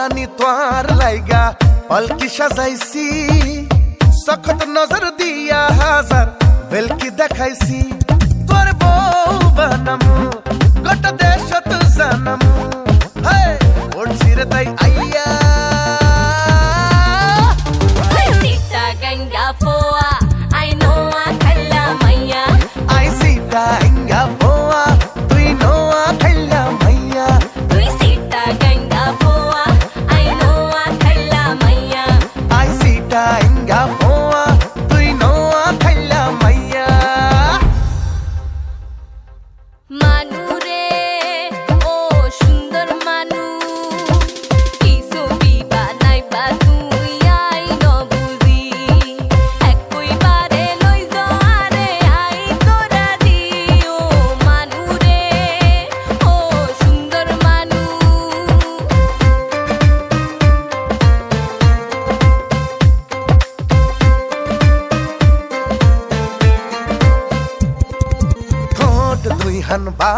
রানী তোয়ার লাইগা পালকি সাজাইছি। সখত নজর দিয়া হাজার বেলকি দেখাইছি। இங்க போ বিহান বা